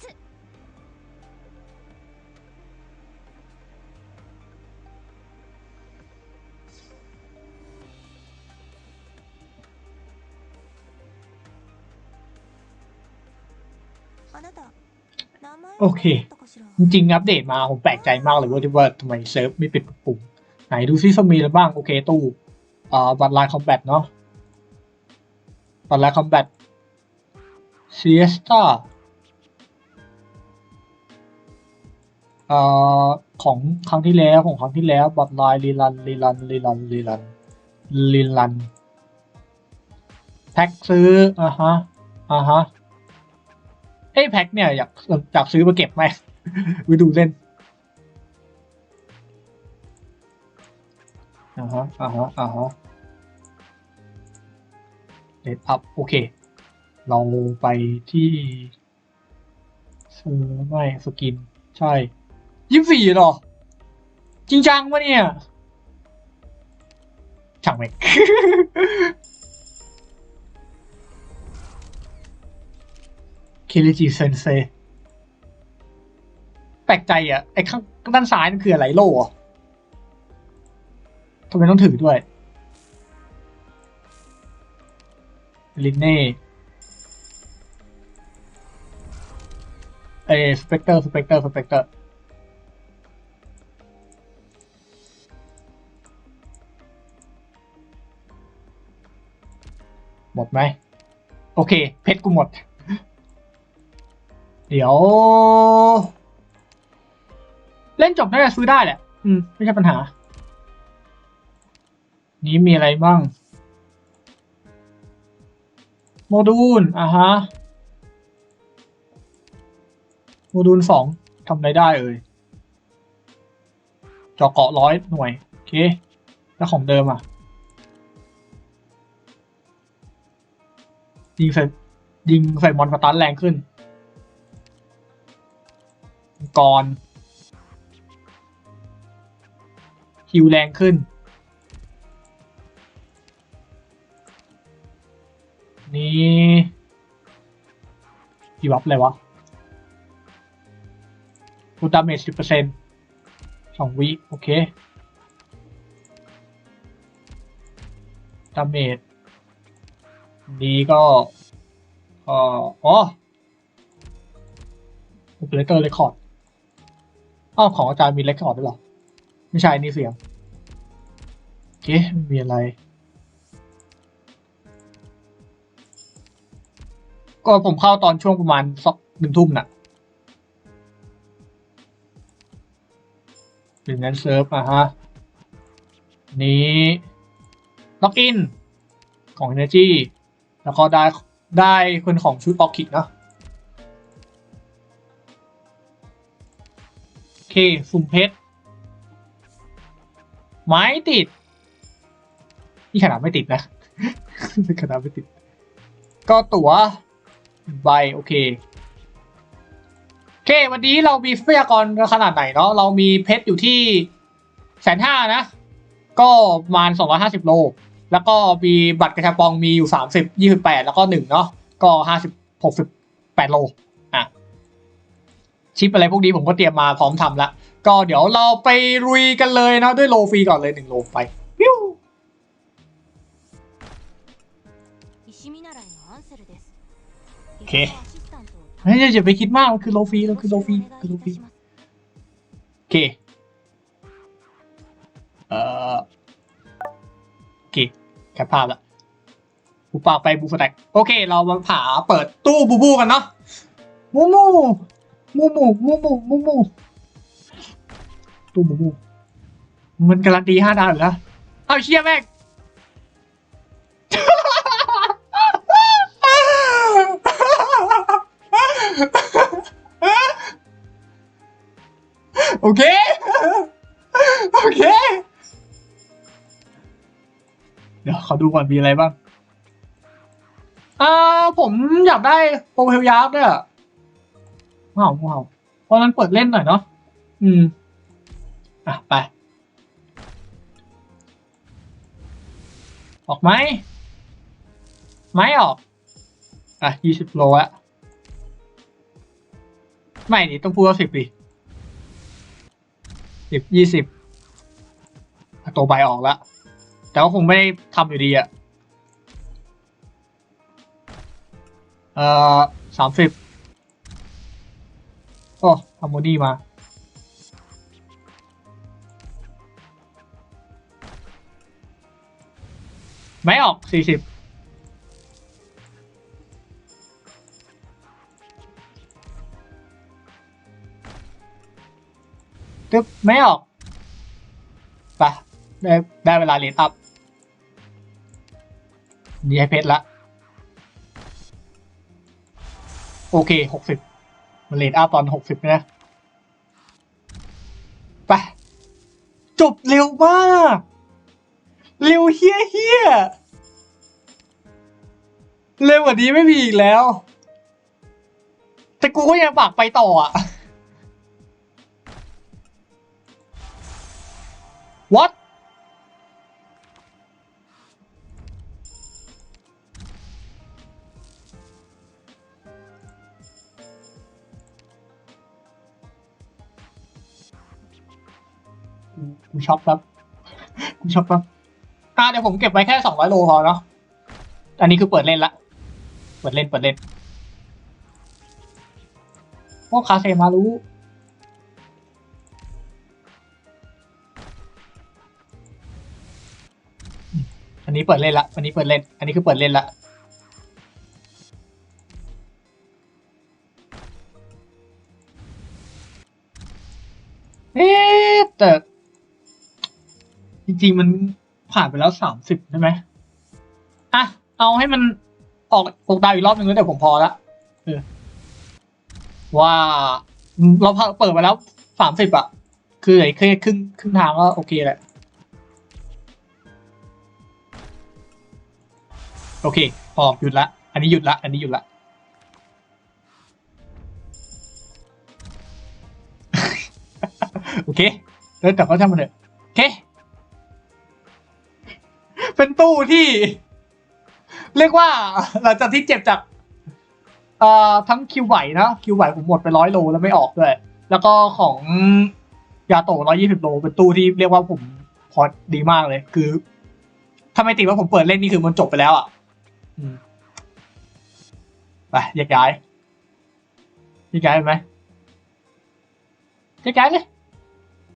right! โอเค จริงๆ อัปเดตมา ผมแปลกใจมากเลยว่าที่ว่าทำไมเซิร์ฟไม่ปิดปุ่มไหนดูซิสมีอะไรบ้าง โอเค ตู้อ่าบัตรลายคอมแบทเนาะบัตรลายคอมแบทซีเอสตา อของครั้งที่แล้วของครั้งที่แล้วบัตรไลน์รีลันรีลันรีลันรีลันรีลันแพ็คซื้ออ่าฮะอ่าฮะเอ้แพ็คเนี่ยอยากอยากซื้อมาเก็บไหมไปดูเล่นอ่าฮะอ่าฮะอ่าฮะเลดอัพโอเค เราไปที่ซื้อไม่สกิน ใช่ ยี่สิบสี่หรอ จริงจังปะเนี่ยช่างแม่งเคลิจิเซนเซแปลกใจอะ ไอ้ข้างด้านซ้ายนั่นคืออะไรโล่ทำไมต้องถือด้วย ลินเน่เอสเปกเตอร์สเปกเตอร์สเปกเตอร์ หมดไหมโอเค เพชรกูหมด เดี๋ยว เล่นจบน่าจะซื้อได้แหละ อืม ไม่ใช่ปัญหา นี้มีอะไรบ้าง โมดูลอะฮะ โมดูลสองทำอะไรได้เอ่ยเจาะเกาะร้อยหน่วย โอเค แล้วของเดิมอะ ยิงใส่ยิงใส่มอนสตันแรงขึ้นก่อนฮิวแรงขึ้น นี่ดีวับอะไรวะฟูดาเมจสิบเปอร์เซ็นต์สองวิโอเคดาเมจ นี้ก็เอ่ออ๋อ Operator Record อ้าวของอาจารย์มี Record ด้วยเหรอ ไม่ใช่ นี่เสียง โอเคไม่มีอะไร ก็ผมเข้าตอนช่วงประมาณสองหนึ่งทุ่มน่ะเป็นงั้นเซิร์ฟอะฮะ นี้ล็อกอินของ Energy แล้วก็ได้ได้คนของชุดออกคิกเนาะโอเคสุ่มเพชรไม้ติด นี่ขนาดไม่ติดนะ ขนาดไม่ติด ก็ตั๋วใบโอเคโอเค วันนี้เรามีทรัพยากรขนาดไหนเนาะเรามีเพชรอยู่ที่แสนห้านะ ก็ประมาณสองร้อยห้าสิบโล แล้วก็มีบัตรกระชับปองมีอยู่สามสิบยี่สิบแปดแล้วก็หนึ่งเนาะก็ห้าสิบหกสิบแปดโลอะชิปอะไรพวกนี้ผมก็เตรียมมาพร้อมทำละก็เดี๋ยวเราไปลุยกันเลยนะด้วยโลฟรีก่อนเลยหนึ่งโลไปวิวโอเคไม่ใช่จะไปคิดมากมันคือโลฟรีมัคือโลฟรีคือโลฟรีโอเค แคปภาพละบูปากไปบูฟแตกโอเค เรามาผาเปิดตู้บูบูกันเนาะมูมูมูมูมูมูมูมูตู้บูบูมันการันตีห้าดาวอยู่แล้วเอาเชี่ยแม่ง เดี๋ยวขอดูก่อนมีอะไรบ้างอ่าผมอยากได้โปรเฮลยาร์ดด้วยว้าวว้าวเพราะนั้นเปิดเล่นหน่อยเนาะอืม อะ ไป ออกไหม ไม่ออก อะยี่สิบโลอะไม่ดิต้องพูดว่าสิบดิสิบยี่สิบตัวใบออกแล้ว แต่ว่าคงไม่ได้ทำอยู่ดีอะเอ่อสามสิบโอ้ฮาร์โมนีมา ไม่ออกสี่สิบตึ๊บไม่ออกไปได้ได้เวลาเลนอัพ นี่ให้เพชรละ โอเคหกสิบมันเลนอัพตอนหกสิบนะ ไป จบเร็วมาก เร็วเฮี้ยเฮี้ยเร็วกว่านี้ไม่มีอีกแล้ว แต่กูก็ยังปากไปต่ออะ what ช็อกครับกูช็อกครับอ่าเดี๋ยวผมเก็บไว้แค่สองร้อยโลพอเนาะอันนี้คือเปิดเล่นละเปิดเล่นเปิดเล่นพวกคาเซมารู้อันนี้เปิดเล่นละอันนี้เปิดเล่น อันนี้คือเปิดเล่นละเอ๊ะแต่ จริง ๆ มันผ่านไปแล้วสามสิบใช่ไหมอะ เอาให้มันออกตกดาวอีกรอบหนึ่งแล้วเดี๋ยวผมพอละเออว่าเราเปิดไปแล้วสามสิบอะคือไอ้แค่ครึ่งครึ่งทางก็โอเคแหละ โอเค พอหยุดละ อันนี้หยุดละ อันนี้หยุดละโอเคเออแต่ก็ช่างมันเถอะโอเค เป็นตู้ที่ เรียกว่า หลังจากที่เจ็บจากเอ่อทั้งคิวไหวนะคิวไหวผมหมดไปร้อยโลแล้วไม่ออกด้วยแล้วก็ของยาโตร้อยี่สิบโลเป็นตู้ที่เรียกว่าผมพอดีมากเลย คือถ้าไม่ติดว่าผมเปิดเล่นนี่คือมันจบไปแล้วอะไปแยกย้ายแยกย้ายไหมแยกย้ายเลย